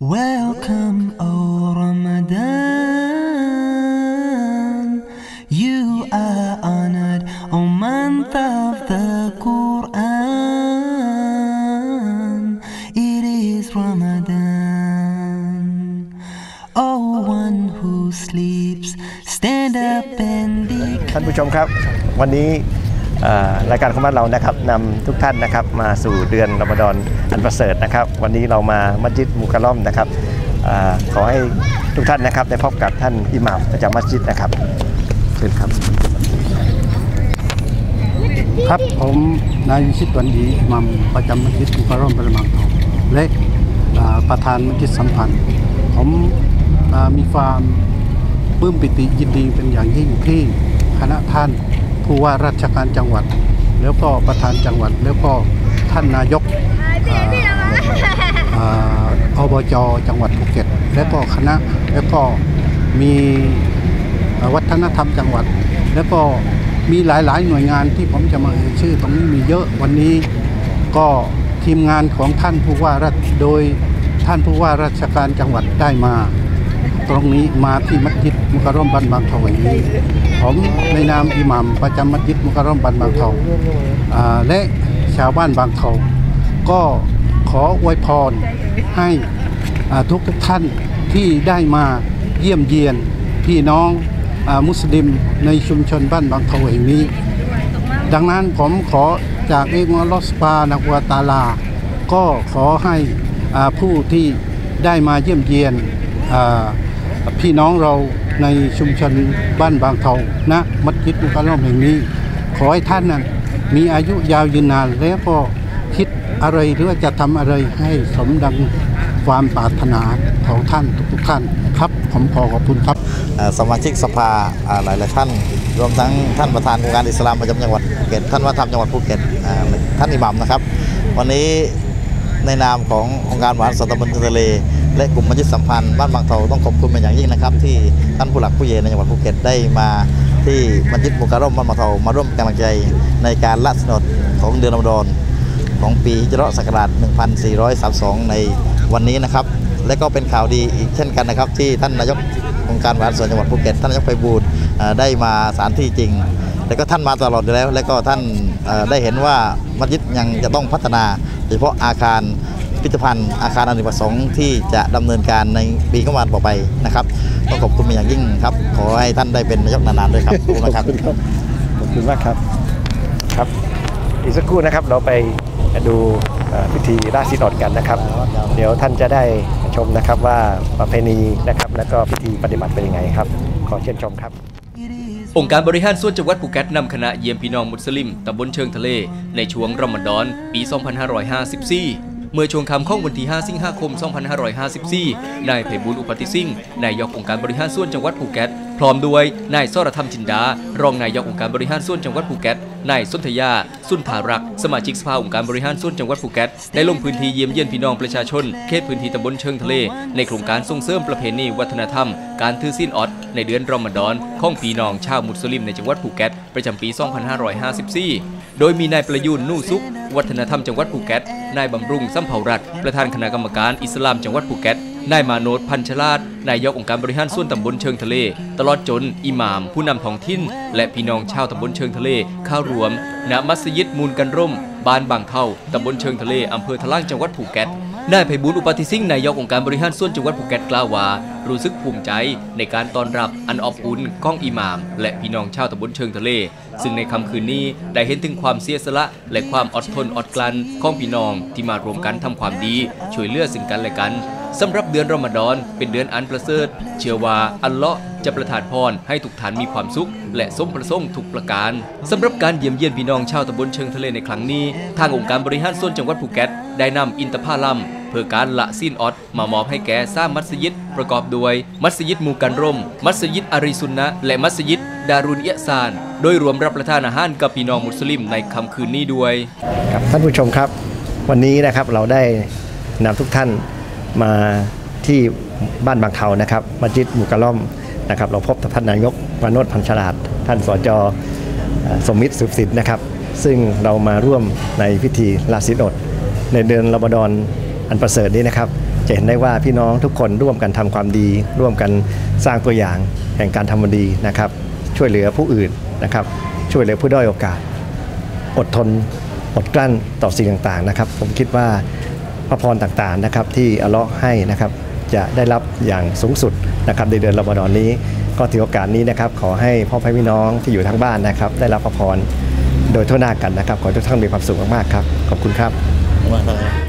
Welcome, O Ramadan. You are honored, O month of the Quran. It is Ramadan. O one who sleeps, stand up and be. ท่านผู้ชมครับ วันนี้ รายการของบ้านเรานะครับนำทุกท่านนะครับมาสู่เดือนรอมฎอนอันประเสริฐนะครับ วันนี้เรามามัสยิดมุกะล่อมนะครับอขอให้ทุกท่านนะครับได้พบกับท่านอิหม่ามประจำมัสยิดนะครับเชิญครับครับผมนายวิชิตวันดีอิหมัมประจำมัสยิดอุกร่อมประมังทองและอ่าประธานมัสยิดสัมพันธ์ ผมมีความปลื้มปิติยินดีเป็นอย่างยิ่งที่คณะท่าน ผู้ว่าราชการจังหวัด แล้วก็ประธานจังหวัด แล้วก็ท่านนายกอ่าอ่าอบจจังหวัดภูเก็ต และก็คณะแล้วก็มีเอ่อวัฒนธรรมจังหวัด แล้วก็มีหลาย ๆ หน่วยงานที่ผมจะมาเอ่ยชื่อ ตรงนี้มีเยอะวันนี้ก็ทีมงานของท่านผู้ว่าราชโดยท่านผู้ว่าราชการจังหวัดได้มา ตรงนี้มาที่มัสยิดมุกะร่มบันบางทองแห่งนี้ผมในนามอิหมัมประจำมัสยิดมุกะร่มบันบางทองอและชาวบ้านบางทองก็ขออวยพรให้ทุกทุกท่านที่ได้มาเยี่ยมเยียนพี่น้องอมุสลิมในชุมชนบ้านบางทองแห่งนี้ ดังนั้นผมขอจากเอกมอลอสปานักวาตาลา ก็ขอให้ผู้ที่ได้มาเยี่ยมเยียน พี่น้องเราในชุมชนบ้านบางทองนะมัสยิดมุกะล่อมแห่งนี้ ขอให้ท่านนั้นมีอายุยาวยืนนาน แล้วก็คิดอะไรหรือว่าจะทำอะไรให้สมดังความปรารถนาของท่านทุกๆท่านครับผมขอขอบคุณครับ สมาชิกสภาอ่ายหลายท่าน รวมทั้งท่านประธานองค์การอิสลามประจำจังหวัดภูเก็ตท่านวัฒนธรรมจังหวัดภูเก็ตท่านอิหมัมนะครับ วันนี้ในนามขององค์การบริหารส่วนตำบลทะเล และกลุ่มมัสยิสัมพันธ์บ้านบางเทาต้องขอบคุณเป็นอย่างยิ่งนะครับ ที่ท่านผู้หลักผู้ใหญ่ในจังหวัดภูเก็ตได้มาที่มัสยิดมุการ่มบ้านบางเทามาร่วมกำลังใจในการละสนดของเดือนรอมฎอนของปีจรศักราช 1432 ในวันนี้นะครับ และก็เป็นข่าวดีอีกเช่นกันนะครับ ที่ท่านนายกองค์การบริหารส่วนจังหวัดภูเก็ตท่านนายกไปบูรณ์ได้มาสถานที่จริง แล้วก็ท่านมาตลอดอยู่แล้ว แล้วก็ท่านได้เห็นว่ามัสยิดยังจะต้องพัฒนาโดยเฉพาะอาคาร พิพิธภัณฑ์อาคารอเนกประสงค์ที่จะดำเนินการในปีข้างหน้าต่อไปนะครับต้องขอบคุณเป็นอย่างยิ่งครับ ขอให้ท่านได้เป็นนายกนานๆด้วยครับขอบคุณนะครับขอบคุณมากครับครับอีกสักครู่นะครับเราไปดูเอ่อพิธีราชสินอดกันนะครับ เดี๋ยวท่านจะได้ชมนะครับว่าประเพณีนะครับแล้วก็พิธีปฏิบัติเป็นยังไงครับ ขอเชิญชมครับองค์การบริหารส่วนจังหวัดภูเก็ตนำคณะเยี่ยมพี่น้องมุสลิมตำบลเชิงทะเล ในช่วงรอมฎอนปี 2554 เมื่อช่วงค่ำของวันที่ 5 สิงหาคม 2554 นายไพบุญอุปติสิ่งห์นายกองค์การบริหารส่วนจังหวัดภูเก็ต พร้อมด้วยนายสรธรรมจินดา รองนายกองค์การบริหารส่วนจังหวัดภูเก็ต นายสุนธยา สุนทารักษ์สมาชิกสภาองค์การบริหารส่วนจังหวัดภูเก็ตได้ลงพื้นที่เยี่ยมเยียนพี่น้องประชาชนเขตพื้นที่ตำบลเชิงทะเล ในโครงการส่งเสริมประเพณีวัฒนธรรม การถือศีลออดในเดือนรอมฎอนของพี่น้องชาวมุสลิมในจังหวัดภูเก็ตประจำปี 2554 โดยมีนายประยุนนู่สุขวัฒนธรรมจังหวัดภูเก็ตนายบำรุงสัมเภารัตประธานคณะกรรมการอิสลามจังหวัดภูเก็ตนายมาโนดพันชลาดนายกองค์การบริหารส่วนตำบลเชิงทะเล ตลอดจนอิหม่าม ผู้นำท้องถิ่น และพี่น้องชาวตำบลเชิงทะเลเข้ารวม ณมัสยิดมูลกันร่ม บ้านบางเท่าตำบลเชิงทะเลอำเภอทะล่างจังหวัดภูเก็ตนายไพบุญอุปติสิ่งห์นายกองค์การบริหารส่วนจังหวัดภูเก็ตกล่าวว่า รู้สึกภูมิใจในการต้อนรับอันอบอุ่นของอิหม่าม และพี่น้องชาวตำบลเชิงทะเล ซึ่งในค่ำคืนนี้ได้เห็นถึงความเสียสละ และความอดทนอดกลั้นของพี่น้องที่มารวมกันทำความดี ช่วยเหลือซึ่งกันและกัน สำหรับเดือนรอมฎอนเป็นเดือนอันประเสริฐเชื่อว่าอัลเลาะห์จะประทานพรให้ทุกท่านมีความสุข และสมประสงค์ทุกประการสำหรับการเยี่ยมเยียนพี่น้องชาวตำบลเชิงทะเลในครั้งนี้ ทางองค์การบริหารส่วนจังหวัดภูเก็ตได้นำอินทผลัมเพื่อการละสิ้นออดมามอบให้แก่สร้างมัสยิด ประกอบด้วย มัสยิดมูกันร่ม มัสยิดอาริซุนนะและมัสยิดดารุนเอซาน โดยรวมรับประทานอาหารกับพี่น้องมุสลิมในค่ำคืนนี้ด้วยครับท่านผู้ชมครับ วันนี้นะครับเราได้นำทุกท่าน มาที่บ้านบางเทานะครับมัสยิดมุกะล่อมนะครับ เราพบท่านนายกวานโนดพันฉลาด ท่านสจสมมิตรสุขสิทธิ์นะครับ ซึ่งเรามาร่วมในพิธีลาสินอด ในเดือนรอมฎอนอันประเสริฐนี้นะครับ จะเห็นได้ว่าพี่น้องทุกคนร่วมกันทำความดี ร่วมกันสร้างตัวอย่างแห่งการทำความดีนะครับ ช่วยเหลือผู้อื่นนะครับ ช่วยเหลือผู้ด้อยโอกาส อดทนอดกลั้นต่อสิ่งต่างๆนะครับ ผมคิดว่า พระพรต่างๆนะครับที่อัลเลาะห์ให้นะครับจะได้รับอย่างสูงสุดนะครับในเดือนรอมฎอนนี้ ก็ถือโอกาสนี้นะครับขอให้พ่อแม่พี่น้องที่อยู่ทั้งบ้านนะครับ ได้รับพระพรโดยทั่วหน้ากันนะครับ ขอทุกท่านมีความสุขมากๆครับ ขอบคุณครับขอบคุณครับ